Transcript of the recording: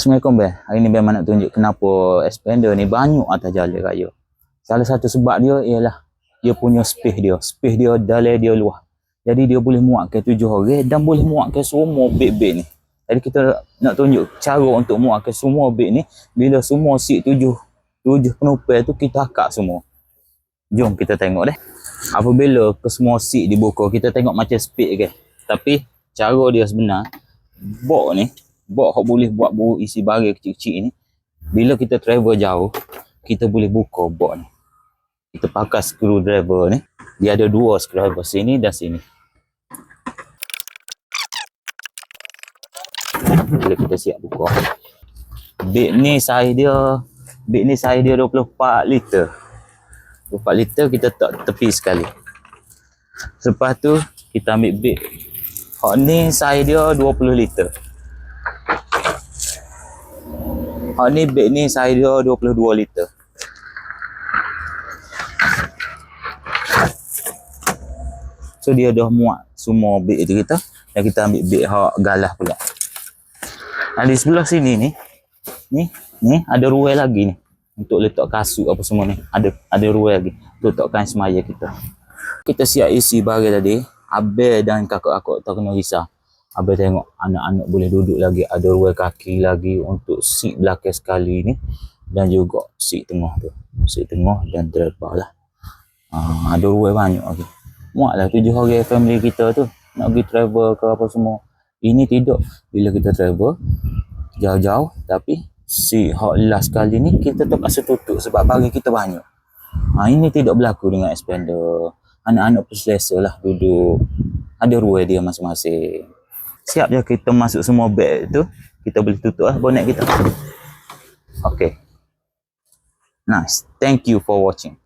Assalamualaikum Ben. Hari ni Ben nak tunjuk kenapa expander ni banyak atas jalan raya. Salah satu sebab dia ialah dia punya space dia. Space dia dalam dia luas. Jadi dia boleh muatkan tujuh orang dan boleh muatkan semua beg-beg ni. Jadi kita nak tunjuk cara untuk muatkan semua beg ni bila semua seat tujuh tujuh penumpang tu kita akak semua. Jom kita tengok deh. Apabila ke semua seat dibuka, kita tengok macam speed ke. Tapi cara dia sebenar, bok ni, bok hok boleh buat bu isi barang kecil-kecil ni. Bila kita travel jauh, kita boleh buka bok ni. Kita pakai screwdriver ni. Dia ada dua screwdriver sini dan sini. Bila kita siap buka. Beg ni saiz dia, beg ni saiz dia 24 liter. 24 liter kita tak tepi sekali. Lepas tu kita ambil beg. Hak ni saiz dia 20 liter. Hak ni beg ni saiz dia 22 liter. So dia dah muat semua beg tu kita dan kita ambil beg hak galah pula. Dan di sebelah sini ni ni ni ada ruang lagi ni untuk letak kasut apa semua ni. Ada ada ruang lagi letakkan semaya kita. Kita siap isi barang tadi. Abel dan kakak-kakak tak kena risau. Abel tengok anak-anak boleh duduk lagi. Ada ruang kaki lagi untuk seat belakang sekali ni. Dan juga seat tengah tu. Seat tengah dan driver lah. Uh, ada ruang banyak lagi. Muat lah tujuh orang family kita tu. Nak pergi travel ke apa semua. Ini tidak. Bila kita travel, jauh-jauh. Tapi si hot last kali ni kita terpaksa tutup sebab barang kita banyak. Ha, ini tidak berlaku dengan expander. Anak-anak pun selesa lah duduk. Ada ruang dia masing-masing. Siap je kita masuk semua beg tu. Kita boleh tutup lah bonet kita. Okay. Nice. Thank you for watching.